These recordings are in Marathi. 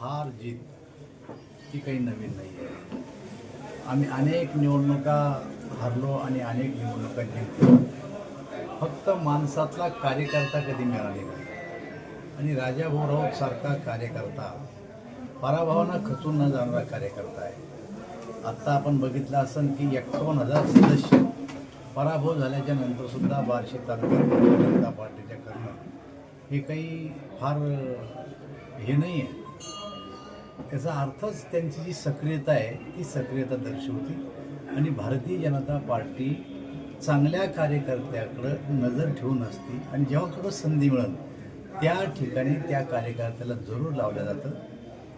हार जीत ही काही नवीन नाही आहे. आम्ही अनेक निवडणुका हरलो आणि अनेक निवडणुका जिंकलो. फक्त माणसातला कार्यकर्ता कधी मिळाले नाही. आणि राजा भोरावसारखा कार्यकर्ता पराभवांना खचून न जाणारा कार्यकर्ता आहे. आत्ता आपण बघितलं असेल की एकावन्न हजार सदस्य पराभव झाल्याच्या नंतरसुद्धा बार्शी तालुक्यात जनता पार्टीच्या करणं हे काही फार हे नाही आहे. याचा अर्थच त्यांची जी सक्रियता आहे ती सक्रियता दर्शवते. आणि भारतीय जनता पार्टी चांगल्या कार्यकर्त्याकडं नजर ठेवून असते आणि जेव्हा थोडं संधी मिळेल त्या ठिकाणी त्या कार्यकर्त्याला जरूर लावलं जातं.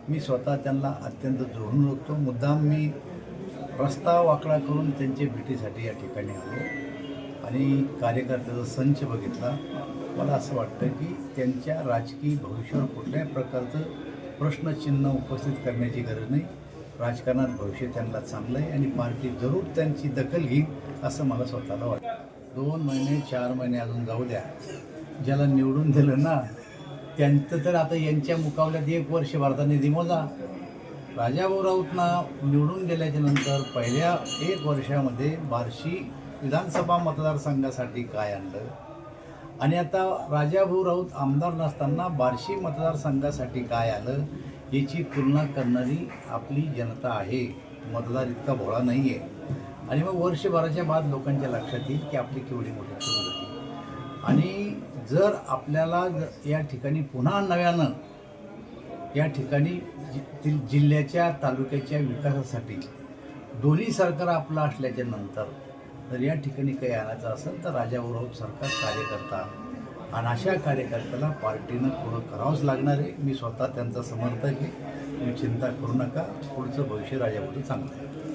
मी स्वतः त्यांना अत्यंत जोडून बघतो मुद्दाम मी रस्ता वाकडा करून त्यांच्या भेटीसाठी या ठिकाणी आलो आणि कार्यकर्त्याचा संच बघितला. मला असं वाटतं की त्यांच्या राजकीय भविष्यावर कुठल्याही प्रकारचं प्रश्नचिन्ह उपस्थित करण्याची गरज नाही. राजकारणात भविष्य त्यांना चांगलं आहे आणि पार्टी जरूर त्यांची दखल घेईल असं मला स्वतःला वाटतं. दोन महिने चार महिने अजून जाऊ द्या. ज्याला निवडून दिलं ना त्यांचं तर आता यांच्या मुकाबल्यात एक वर्ष भारता निधी मोजा राजाभाऊ राऊतना निवडून गेल्याच्यानंतर पहिल्या एक वर्षामध्ये बार्शी विधानसभा मतदारसंघासाठी काय आणलं? आणि आता राजाभाऊ राऊत आमदार नसताना बार्शी मतदारसंघासाठी काय आलं याची तुलना करणारी आपली जनता आहे. मतदार इतका भोळा नाही आहे आणि मग वर्षभराच्या बाद लोकांच्या लक्षात येईल की आपली केवढी मोठी चूक होती. आणि जर आपल्याला ज- या ठिकाणी पुन्हा नव्यानं या ठिकाणी जि- ति- जिल्ह्याच्या तालुक्याच्या विकासासाठी दोन्ही सरकार आपलं असल्याच्या नंतर जर या ठिकाणी काही आणायचं असेल तर राजाबरोबर सरकार कार्यकर्ता. आणि अशा कार्यकर्त्याला पार्टीनं पुढं करावंच लागणार आहे. मी स्वतः त्यांचा समर्थक आहे. तुम्ही चिंता करू नका. पुढचं भविष्य राजाबरोबर चांगलं आहे.